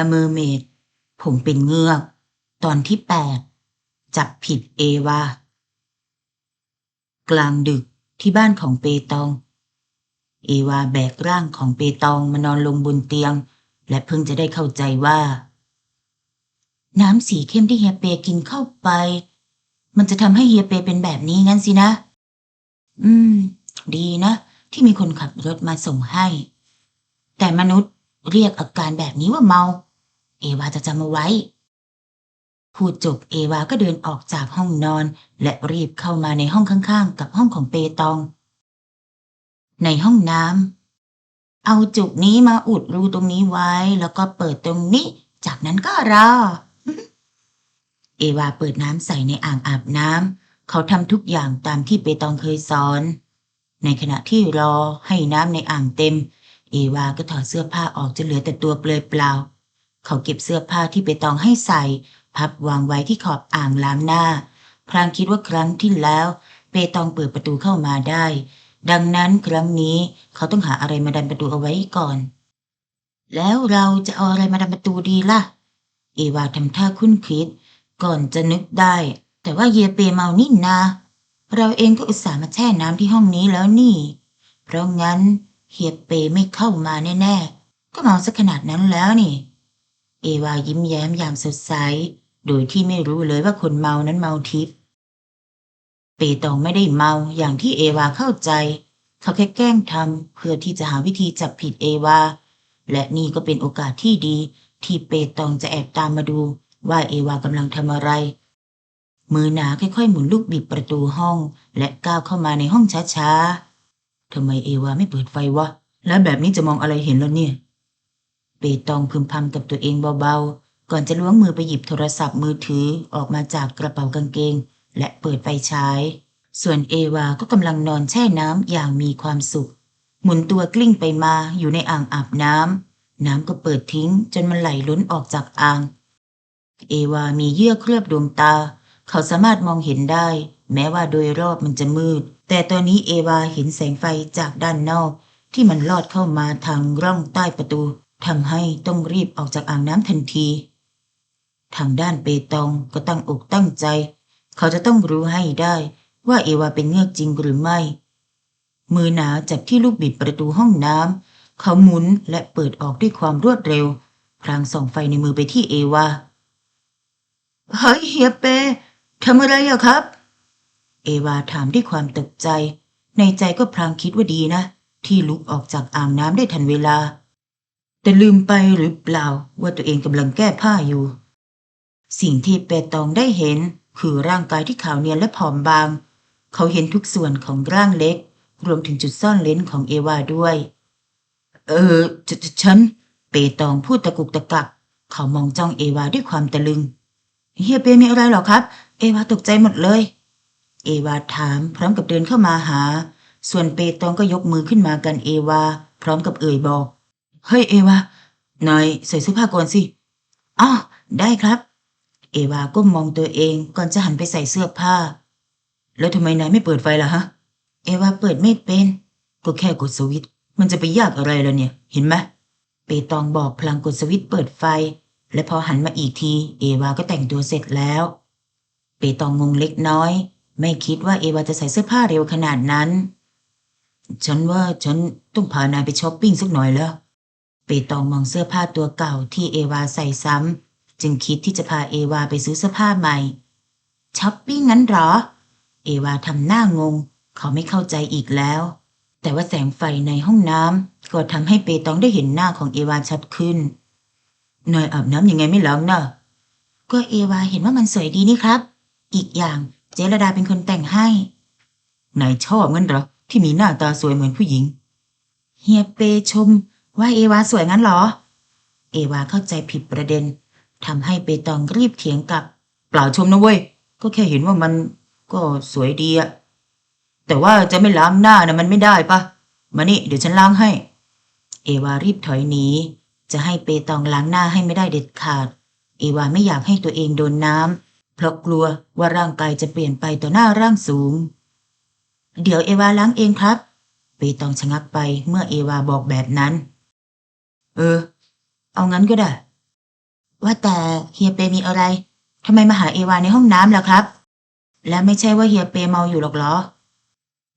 am a mermaid ผมเป็นเงือก ตอนที่แปดจับผิดเอวากลางดึกที่บ้านของเปตอง เอวาแบกร่างของเปตองมานอนลงบนเตียง และเพิ่งจะได้เข้าใจว่า น้ำสีเข้มที่เฮียเปกินเข้าไป มันจะทำให้เฮียเปเป็นแบบนี้งั้นสินะ อืม ดีนะ ที่มีคนขับรถมาส่งให้ แต่มนุษย์ เรียกอาการแบบนี้ว่าเมา เอวาจะจำเอาไว้ พูดจบเอวาก็เดินออกจากห้องนอน และรีบเข้ามาในห้องข้างๆ กับห้องของเปตอง ในห้องน้ำเอาจุกนี้มาอุดรูตรงนี้ไว้ แล้วก็เปิดตรงนี้ จากนั้นก็รอ เอวาเปิดน้ำใส่ในอ่างอาบน้ำเขาทำทุกอย่างตามที่เปตองเคยสอน ในขณะที่รอให้น้ำในอ่างเต็ม อวาก็ถอดเสื้อผ้าออกจนเหลือแต่ตัวเปลือยเปล่า เขาเก็บเสื้อผ้าที่เปตองให้ใส่ พับวางไว้ที่ขอบอ่างล้างหน้า พลางคิดว่าครั้งที่แล้วเปตองเปิดประตูเข้ามาได้ ดังนั้นครั้งนี้เขาต้องหาอะไรมาดันประตูเอาไว้ก่อน แล้วเราจะเอาอะไรมาดันประตูดีล่ะ เอวาทำท่าคุ้นคิด ก่อนจะนึกได้ แต่ว่าเยเปเมานี่นา เราเองก็อุตส่าห์มาแช่น้ำที่ห้องนี้แล้วนี่ เพราะงั้น เฮียเปไม่เข้ามาแน่ๆ ก็เมาสักขนาดนั้นแล้วนี่ เอวายิ้มแย้มยามสดใส โดยที่ไม่รู้เลยว่าคนเมานั้นเมาทิพย์เปตองไม่ได้เมาอย่างที่เอวาเข้าใจ เขาแค่แกล้งทำเพื่อที่จะหาวิธีจับผิดเอวา และนี่ก็เป็นโอกาสที่ดี ที่เปตองจะแอบตามมาดู ว่าเอวากำลังทำอะไร มือหนาค่อยๆหมุนลูกบิดประตูห้อง และก้าวเข้ามาในห้องช้าๆ ทำไมเอวาไม่เปิดไฟวะ แล้วแบบนี้จะมองอะไรเห็นแล้วเนี่ย เปตองพึมพำกับตัวเองเบาๆ ก่อนจะล้วงมือไปหยิบโทรศัพท์มือถือออกมาจากกระเป๋ากางเกง และเปิดไฟฉาย ส่วนเอวาก็กำลังนอนแช่น้ำอย่างมีความสุข หมุนตัวกลิ้งไปมาอยู่ในอ่างอาบน้ำ น้ำก็เปิดทิ้งจนมันไหลล้นออกจากอ่าง เอวามีเยื่อเคลือบดวงตา เขาสามารถมองเห็นได้ แม้ว่าโดยรอบมันจะมืด แต่ตอนนี้เอวาเห็นแสงไฟจากด้านนอก ที่มันลอดเข้ามาทางร่องใต้ประตูทำให้ต้องรีบออกจากอ่างน้ำทันที ทางด้านเปตองก็ตั้งอกตั้งใจ เขาจะต้องรู้ให้ได้ว่าเอวาเป็นเงือกจริงหรือไม่ มือหนาจับที่ลูกบิดประตูห้องน้ำเขาหมุนและเปิดออกด้วยความรวดเร็ว พลางส่องไฟในมือไปที่เอวา เฮ้ยเฮียเปทำอะไรอะครับ เอวาถามด้วยความตกใจ ในใจก็พลางคิดว่าดีนะ ที่ลุกออกจากอ่างน้ำได้ทันเวลา แต่ลืมไปหรือเปล่าว่าตัวเองกำลังแก้ผ้าอยู่ สิ่งที่เปตองได้เห็น คือร่างกายที่ขาวเนียนและผอมบาง เขาเห็นทุกส่วนของร่างเล็ก รวมถึงจุดซ่อนเลนของเอวาด้วย เออฉฉฉัน เปตองพูดตะกุกตะกัก เขามองจ้องเอวาด้วยความตะลึงเฮียเปมีอะไรหรอครับ เอวาตกใจหมดเลย เอวาถามพร้อมกับเดินเข้ามาหา ส่วนเปตองก็ยกมือขึ้นมากันเอวา พร้อมกับเอ่ยบอก เฮ้ยเอวาน่อยใส่เสื้อผ้าก่อนสิอ๋อได้ครับ เอวาก้มมองตัวเองก่อนจะหันไปใส่เสื้อผ้า แล้วทำไมนายไม่เปิดไฟล่ะฮะ เอวาเปิดไม่เป็น ก็แค่กดสวิตมันจะไปยากอะไรล่ะเนี่ย เห็นไหมเปตองบอกพลางกดสวิตเปิดไฟ และพอหันมาอีกที เอวาก็แต่งตัวเสร็จแล้ว เปตองงงเล็กน้อย ไม่คิดว่าเอวาจะใส่เสื้อผ้าเร็วขนาดนั้น ฉันว่าฉันต้องพานายไปช้อปปิ้งสักหน่อยแล้วเปตองมองเสื้อผ้าตัวเก่าที่เอวาใส่ซ้ำจึงคิดที่จะพาเอวาไปซื้อเสื้อผ้าใหม่ช้อปปิ้งงั้นหรอ เอวาทำหน้างง เขาไม่เข้าใจอีกแล้ว แต่ว่าแสงไฟในห้องน้ำก็ทำให้เปตองได้เห็นหน้าของเอวาชัดขึ้นนายอาบน้ำยังไงไม่ล้างหน้าก็เอวาเห็นว่ามันสวยดีนี่ครับ อีกอย่าง เจรดาเป็นคนแต่งให้นายชอบงั้นเหรอที่มีหน้าตาสวยเหมือนผู้หญิง เฮียเปชมว่าเอวาสวยงั้นเหรอ เอวาเข้าใจผิดประเด็นทำให้เปตองรีบเถียงกลับ เปล่าชมนะเว้ย ก็แค่เห็นว่ามันก็สวยดีอะแต่ว่าจะไม่ล้างหน้านะมันไม่ได้ปะมานี่เดี๋ยวฉันล้างให้ เอวารีบถอยหนีจะให้เปตองล้างหน้าให้ไม่ได้เด็ดขาด เอวาไม่อยากให้ตัวเองโดนน้ำ เพราะกลัวว่าร่างกายจะเปลี่ยนไปต่อหน้าร่างสูง เดี๋ยวเอวาล้างเองครับเปตองชะงักไปเมื่อเอวาบอกแบบนั้น เออ เอางั้นก็ได้ ว่าแต่เฮียเปมีอะไรทำไมมาหาเอวาในห้องน้ำล่ะครับ และไม่ใช่ว่าเฮียเปเมาอยู่หรอกเหรอ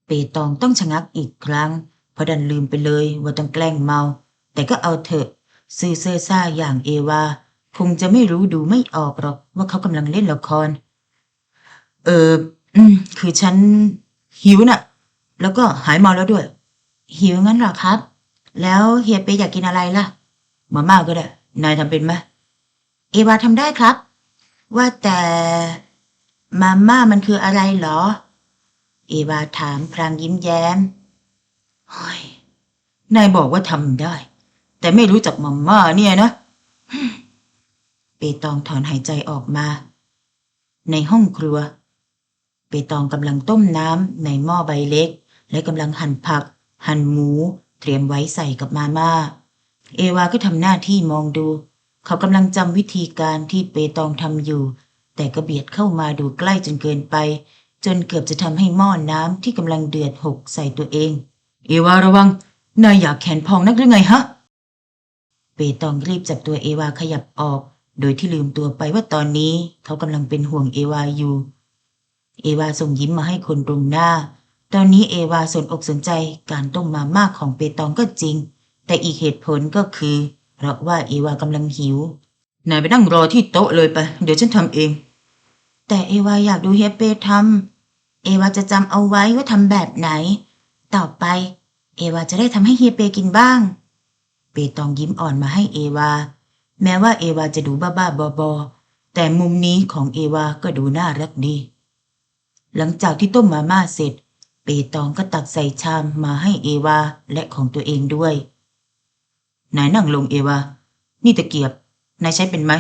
เปตองต้องชะงักอีกครั้ง เพราะดันลืมไปเลยว่าต้องแกล้งเมา แต่ก็เอาเถอะซื่อเซ่อซ่าอย่างเอวา คงจะไม่รู้ดูไม่ออกหรอกว่าเขากำลังเล่นละคร เอออืม คือฉัน หิวน่ะ แล้วก็หายเมาแล้วด้วย หิวงั้นเหรอครับ แล้วเฮียเปอยากกินอะไรล่ะมาม่าก็ได้ นายทำเป็นไหมเอวาทำได้ครับ ว่าแต่มาม่ามันคืออะไรหรอ เอวาถามพลางยิ้มแย้มนายบอกว่าทำได้ แต่ไม่รู้จักมาม่าเนี่ยนะ เปตองถอนหายใจออกมา ในห้องครัว เปตองกำลังต้มน้ำในหม้อใบเล็ก และกำลังหั่นผัก หั่นหมู เตรียมไว้ใส่กับมาม่า เอวาก็ทำหน้าที่มองดู เขากำลังจำวิธีการที่เปตองทำอยู่ แต่ก็เบียดเข้ามาดูใกล้จนเกินไป จนเกือบจะทำให้หม้อน้ำที่กำลังเดือดหกใส่ตัวเอง เอวาระวังนายอยากแขนพองนักหรือไงฮะ เปตองรีบจับตัวเอวาขยับออก โดยที่ลืมตัวไปว่าตอนนี้เขากำลังเป็นห่วงเอวาอยู่ เอวาส่งยิ้มมาให้คนตรงหน้า ตอนนี้เอวาสนอกสนใจการต้มมามากของเปตองก็จริง แต่อีกเหตุผลก็คือ เพราะว่าเอวากำลังหิวนายไปนั่งรอที่โต๊ะเลยไป เดี๋ยวฉันทำเอง แต่เอวาอยากดูเฮียเปทำเอวาจะจำเอาไว้ว่าทำแบบไหน ต่อไป เอวาจะได้ทำให้เฮียเปกินบ้าง เปตองยิ้มอ่อนมาให้เอวา แม้ว่าเอวาจะดูบ้าๆบอๆแต่มุมนี้ของเอวาก็ดูน่ารักดี หลังจากที่ต้มมาม่าเสร็จ เปตองก็ตักใส่ชามมาให้เอวาและของตัวเองด้วย นายนั่งลงเอวา นี่ตะเกียบ นายใช้เป็นไหม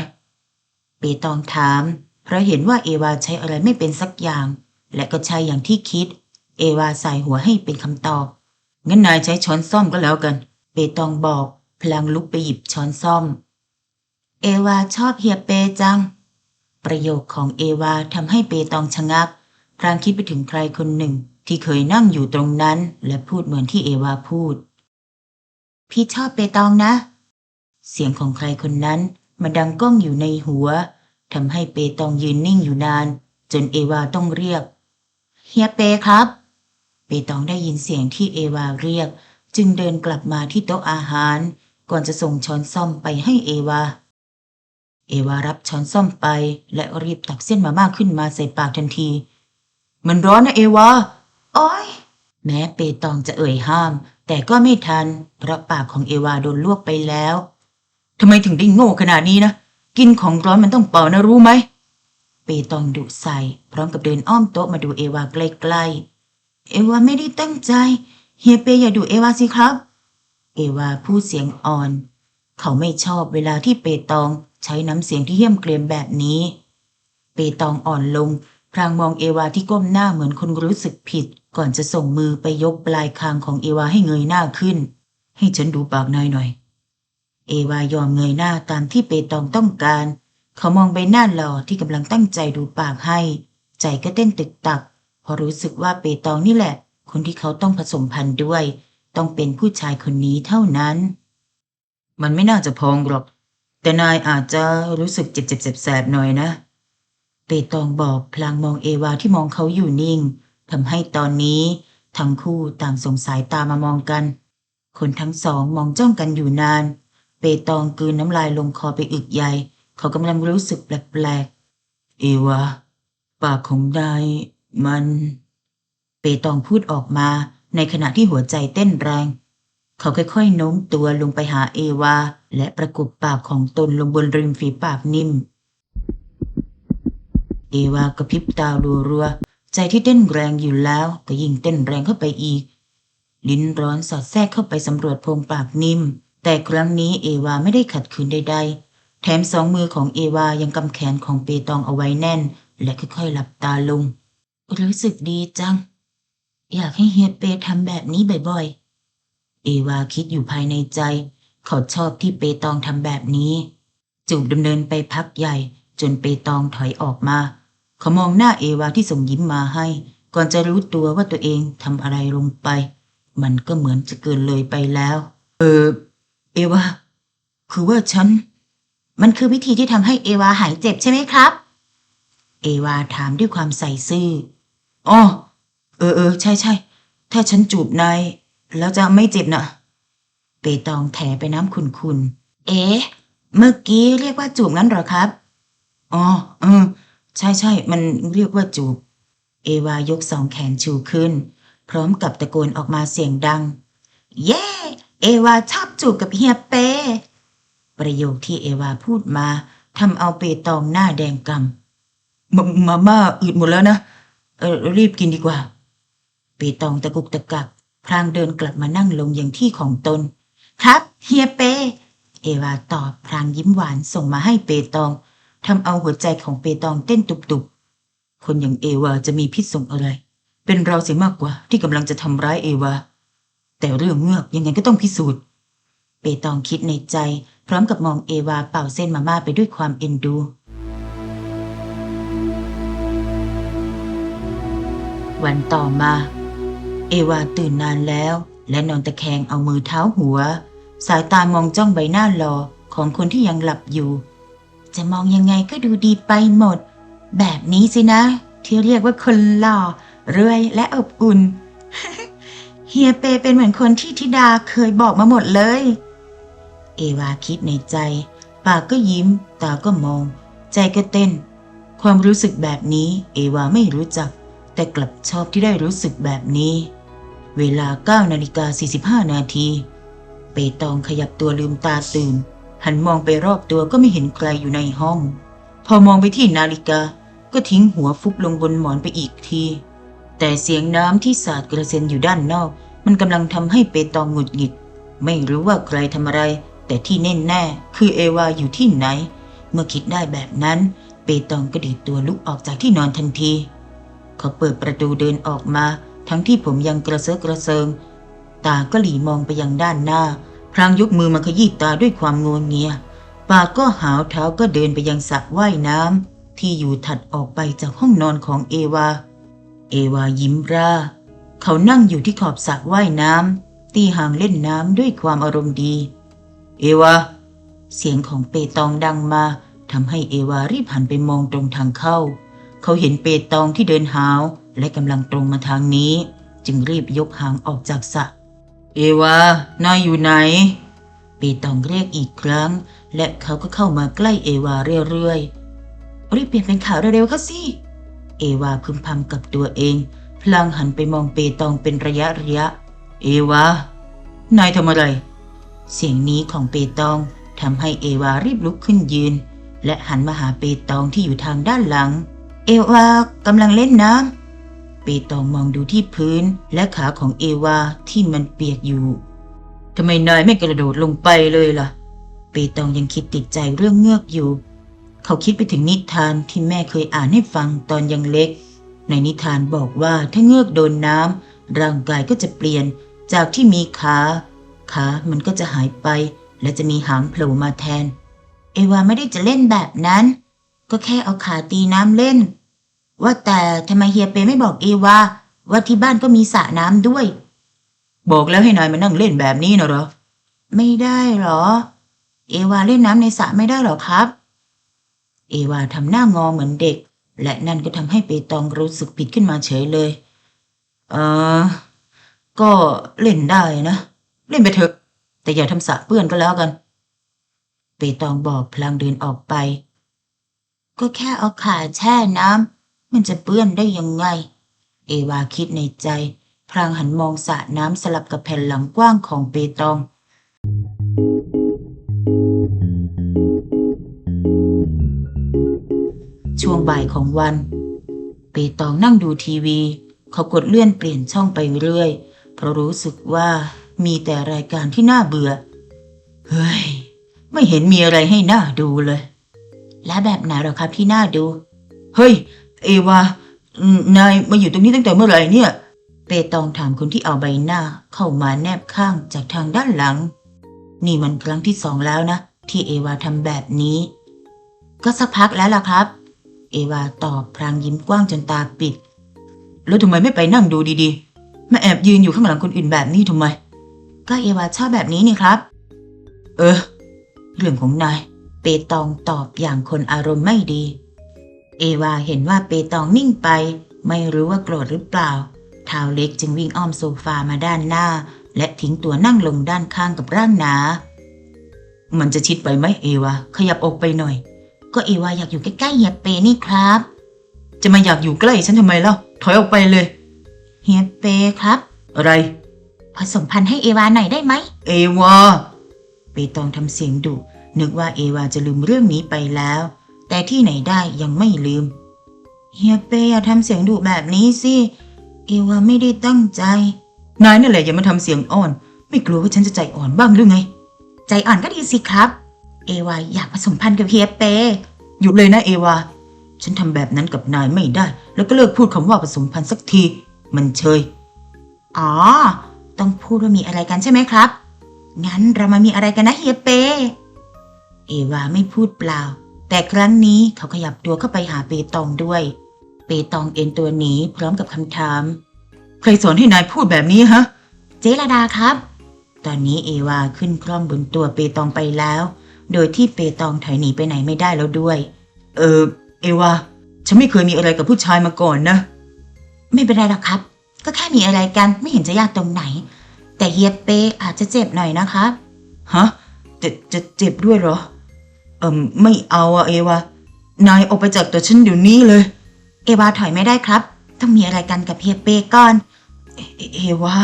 เปตองถาม เพราะเห็นว่าเอวาใช้อะไรไม่เป็นสักอย่าง และก็ใช่อย่างที่คิด เอวาใส่หัวให้เป็นคำตอบ งั้นนายใช้ช้อนซ่อมก็แล้วกัน เปตองบอก พลางลุกไปหยิบช้อนซ่อม เอวาชอบเฮียเปจัง ประโยคของเอวาทำให้เปตองชะงักพลางคิดไปถึงใครคนหนึ่งที่เคยนั่งอยู่ตรงนั้น และพูดเหมือนที่เอวาพูด พี่ชอบเปตองนะ เสียงของใครคนนั้นมาดังก้องอยู่ในหัวทำให้เปตองยืนนิ่งอยู่นาน จนเอวาต้องเรียก เฮียเปครับ เปตองได้ยินเสียงที่เอวาเรียก จึงเดินกลับมาที่โต๊ะอาหาร ก่อนจะส่งช้อนซ่อมไปให้เอวา เอวารับช้อนซ่อมไป และรีบตักเส้นมาม่าขึ้นมาใส่ปากทันที มันร้อนนะเอวาโอ้ยแม้เปตองจะเอ่ยห้าม แต่ก็ไม่ทัน เพราะปากของเอวาโดนลวกไปแล้วทำไมถึงได้โง่ขนาดนี้นะ กินของร้อนมันต้องเป่านะรู้ไหม เปตองดุใส่ พร้อมกับเดินอ้อมโต๊ะมาดูเอวาใกล้ๆ เอวาไม่ได้ตั้งใจ เฮียเปอย่าดูเอวาสิครับ เอวาพูดเสียงอ่อน เขาไม่ชอบเวลาที่เปตอง ใช้น้ำเสียงที่เยี่ยมเกรียมแบบนี้ เปตองอ่อนลงพลางมองเอวาที่ก้มหน้าเหมือนคนรู้สึกผิด ก่อนจะส่งมือไปยกปลายคางของเอวาให้เงยหน้าขึ้น ให้ฉันดูปากนายหน่อย เอวายอมเงยหน้าตามที่เปตองต้องการ เขามองใบหน้าหล่อที่กำลังตั้งใจดูปากให้ ใจก็เต้นตึกตักพราะรู้สึกว่าเปตองนี่แหละ คนที่เขาต้องผสมพันธุ์ด้วย ต้องเป็นผู้ชายคนนี้เท่านั้น มันไม่น่าจะพองหรอก แต่นายอาจจะรู้สึกเจ็บเจ็บแสบๆหน่อยนะเปตองบอกพลางมองเอวาที่มองเขาอยู่นิ่งทำให้ตอนนี้ทั้งคู่ต่างสงสายตามามองกัน คนทั้งสองมองจ้องกันอยู่นาน เปตองกืนน้ำลายลงคอไปอึกใหญ่ เขากำลังรู้สึกแปลกๆ เอวาปากของนายมัน เปตองพูดออกมาในขณะที่หัวใจเต้นแรง เขาค่อยๆโน้มตัวลงไปหาเอวา และประกบปากของตนลงบนริมฝีปากนิ่ม เอวากระพริบตารัวๆใจที่เต้นแรงอยู่แล้วก็ยิ่งเต้นแรงเข้าไปอีก ลิ้นร้อนสอดแทรกเข้าไปสำรวจโพรงปากนิ่ม แต่ครั้งนี้เอวาไม่ได้ขัดขืนใดๆ แถมสองมือของเอวายังกำแขนของเปตองเอาไว้แน่น และค่อยๆหลับตาลง รู้สึกดีจัง อยากให้เฮียเปทำแบบนี้บ่อยๆ เอวาคิดอยู่ภายในใจ เขาชอบที่เปตองทำแบบนี้ จูบดำเนินไปพักใหญ่ จนเปตองถอยออกมา เขามองหน้าเอวาที่ส่งยิ้มมาให้ ก่อนจะรู้ตัวว่าตัวเองทำอะไรลงไป มันก็เหมือนจะเกินเลยไปแล้ว เออ เอวา คือว่าฉัน มันคือวิธีที่ทำให้เอวาหายเจ็บใช่ไหมครับ เอวาถามด้วยความใส่ซื่ออ๋อเออเออใช่ใช่ถ้าฉันจูบนาย แล้วจะไม่เจ็บนะเปตองแถไปน้ำขุนขุนๆเอ๊ะ เมื่อกี้เรียกว่าจูบงั้นเหรอครับ อ๋อเออใช่ใช่ มันเรียกว่าจูบ เอวายกสองแขนชูขึ้น พร้อมกับตะโกนออกมาเสียงดัง เย้ เอวาชอบจูบกับเฮียเป ประโยคที่เอวาพูดมาทำเอาเปตองหน้าแดงกำมามาม่าอืดหมดแล้วนะ เออรีบกินดีกว่า เปตองตะกุกตะกัก พลางเดินกลับมานั่งลงอย่างที่ของตน ครับเฮียเป เอวาตอบพลางยิ้มหวานส่งมาให้เปตองทำเอาหัวใจของเปตองเต้นตุบๆ คนอย่างเอวาจะมีพิษสงอะไร เป็นเราเสียมากกว่าที่กำลังจะทำร้ายเอวา แต่เรื่องเงือกยังไงก็ต้องพิสูจน์ เปตองคิดในใจ พร้อมกับมองเอวาเป่าเส้นมาม่าไปด้วยความเอ็นดูวันต่อมา เอวาตื่นนานแล้ว และนอนตะแคงเอามือเท้าหัว สายตามองจ้องใบหน้าหลอของคนที่ยังหลับอยู่ จะมองยังไงก็ดูดีไปหมด แบบนี้สินะ ที่เรียกว่าคนหล่อรวยและอบอุ่น เฮียเปเป็นเหมือนคนที่ธิดาเคยบอกมาหมดเลย เอวาคิดในใจ ปากก็ยิ้ม ตาก็มอง ใจก็เต้น ความรู้สึกแบบนี้ เอวาไม่รู้จัก แต่กลับชอบที่ได้รู้สึกแบบนี้ เวลา9นาฬิกา45 นาที เปตองขยับตัวลืมตาตื่น หันมองไปรอบตัวก็ไม่เห็นใครอยู่ในห้อง พอมองไปที่นาฬิกาก็ทิ้งหัวฟุบลงบนหมอนไปอีกที แต่เสียงน้ำที่สาดกระเซ็นอยู่ด้านนอก มันกำลังทำให้เปตองหงุดหงิด ไม่รู้ว่าใครทำอะไร แต่ที่แน่แน่ๆคือเอวาอยู่ที่ไหน เมื่อคิดได้แบบนั้น เปตองก็ดีดตัวลุกออกจากที่นอนทันที เขาเปิดประตูเดินออกมา ทั้งที่ผมยังกระเซาะกระเซิง ตาก็หลีมองไปยังด้านหน้า พลางยกมือมาขยี้ตาด้วยความงงเงีย ปากก็หาวเท้าก็เดินไปยังสระว่ายน้ำที่อยู่ถัดออกไปจากห้องนอนของเอวา เอวายิ้มร่า เขานั่งอยู่ที่ขอบสระว่ายน้ำตีหางเล่นน้ำด้วยความอารมณ์ดี เอวา เสียงของเปตองดังมาทำให้เอวารีบหันไปมองตรงทางเข้า เขาเห็นเปตองที่เดินหาวและกำลังตรงมาทางนี้ จึงรีบยกหางออกจากสระเอวานายอยู่ไหน เปตองเรียกอีกครั้ง และเขาก็เข้ามาใกล้เอวาเรื่อยๆรีบเปลี่ยนเป็นข่าวเร็วๆเขาสิ เอวาพึมพำกับตัวเอง พลางหันไปมองเปตองเป็นระยะระยะ เอวานายทำอะไร เสียงนี้ของเปตองทำให้เอวารีบลุกขึ้นยืน และหันมาหาเปตองที่อยู่ทางด้านหลัง เอวากำลังเล่นน้ำเปตองมองดูที่พื้นและขาของเอวาที่มันเปียกอยู่ทำไมนายไม่กระโดดลงไปเลยล่ะ เปตองยังคิดติดใจเรื่องเงือกอยู่ เขาคิดไปถึงนิทานที่แม่เคยอ่านให้ฟังตอนยังเล็ก ในนิทานบอกว่าถ้าเงือกโดนน้ำร่างกายก็จะเปลี่ยนจากที่มีขาขามันก็จะหายไป และจะมีหางโผล่มาแทน เอวาไม่ได้จะเล่นแบบนั้น ก็แค่เอาขาตีน้ำเล่น ว่าแต่ทำไมเฮียเปไม่บอกเอวาว่าที่บ้านก็มีสระน้ำด้วย บอกแล้วให้นายมานั่งเล่นแบบนี้นะเหรอ ไม่ได้หรอ เอวาเล่นน้ำในสระไม่ได้หรอครับ เอวาทำหน้างอเหมือนเด็ก และนั่นก็ทำให้เปตองรู้สึกผิดขึ้นมาเฉยเลย เออ ก็เล่นได้นะ เล่นไปเถอะ แต่อย่าทำสระเปื้อนก็แล้วกัน เปตองบอกพลางเดินออกไป ก็แค่เอาขาแช่น้ำมันจะเปื้อนได้ยังไง เอวาคิดในใจ พลางหันมองสระน้ำสลับกับแผ่นหลังกว้างของเปตองช่วงบ่ายของวัน เปตองนั่งดูทีวี เขากดเลื่อนเปลี่ยนช่องไปเรื่อย เพราะรู้สึกว่ามีแต่รายการที่น่าเบื่อ เฮ้ย ไม่เห็นมีอะไรให้น่าดูเลย และแบบไหนหรอครับที่น่าดู เฮ้ย เอวานายมาอยู่ตรงนี้ตั้งแต่เมื่อไหร่เนี่ย เปตองถามคนที่เอาใบหน้าเข้ามาแนบข้างจากทางด้านหลัง นี่มันครั้งที่สองแล้วนะ ที่เอวาทำแบบนี้ ก็สักพักแล้วล่ะครับ เอวาตอบพลางยิ้มกว้างจนตาปิด แล้วทำไมไม่ไปนั่งดูดีๆมาแอบยืนอยู่ข้างหลังคนอื่นแบบนี้ทำไม ก็เอวาชอบแบบนี้นี่ครับ เออ เรื่องของนาย เปตองตอบอย่างคนอารมณ์ไม่ดี เอวาเห็นว่าเปตองนิ่งไป ไม่รู้ว่าโกรธหรือเปล่าเท้าเล็กจึงวิ่งอ้อมโซฟามาด้านหน้า และทิ้งตัวนั่งลงด้านข้างกับร่างหนา มันจะชิดไปไหมเอวาขยับออกไปหน่อย ก็เอวาอยากอยู่ใกล้ๆเฮียเปนี่ครับ จะมาอยากอยู่ใกล้ฉันทำไมเล่าถอยออกไปเลยเฮียเปครับ อะไร ผสมพันธุ์ให้เอวาหน่อยได้ไหม เอวาเปตองทำเสียงดุ นึกว่าเอวาจะลืมเรื่องนี้ไปแล้ว แต่ที่ไหนได้ยังไม่ลืม เฮียเปอย่าทำเสียงดุแบบนี้สิ เอวาไม่ได้ตั้งใจ นายนั่นแหละอย่ามาทำเสียงอ่อน ไม่กลัวว่าฉันจะใจอ่อนบ้างหรือไง ใจอ่อนก็ดีสิครับ เอวาอยากผสมพันธุ์กับเฮียเปหยุดเลยนะเอวา ฉันทำแบบนั้นกับนายไม่ได้ แล้วก็เลิกพูดคำว่าผสมพันธุ์สักที มันเชย อ๋อ ต้องพูดว่ามีอะไรกันใช่ไหมครับ งั้นเรามามีอะไรกันนะเฮียเป เอวาไม่พูดเปล่า แต่ครั้งนี้เขาขยับตัวเข้าไปหาเปตองด้วย เปตองเอ็นตัวหนีพร้อมกับคำถาม ใครสอนให้นายพูดแบบนี้ฮะ เจรดาครับ ตอนนี้เอวาขึ้นคล่อมบนตัวเปตองไปแล้ว โดยที่เปตองถอยหนีไปไหนไม่ได้แล้วด้วย เออ เอวา ฉันไม่เคยมีอะไรกับผู้ชายมาก่อนนะ ไม่เป็นไรหรอกครับ ก็แค่มีอะไรกันไม่เห็นจะยากตรงไหน แต่เฮียเปอาจจะเจ็บหน่อยนะครับฮะจะจะเจ็บด้วยเหรอ เอิมไม่เอาอะเอวานายออกไปจากตัวฉันเดี๋ยวนี้เลย เอวาถอยไม่ได้ครับ ต้องมีอะไรกันกับเฮียเปก่อนเอเอเอวา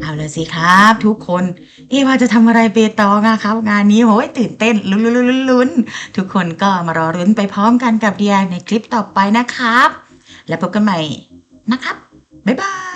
เอาละสิครับ ทุกคน เอวาจะทำอะไรเปตองอะครับ งานนี้โหยตื่นเต้นลุ้นลุ้นลุ้นลุ้นทุกคนก็มารอรุ้นไปพร้อมกันกับเดียในคลิปต่อไปนะครับ แล้วพบกันใหม่นะครับ บ๊ายบาย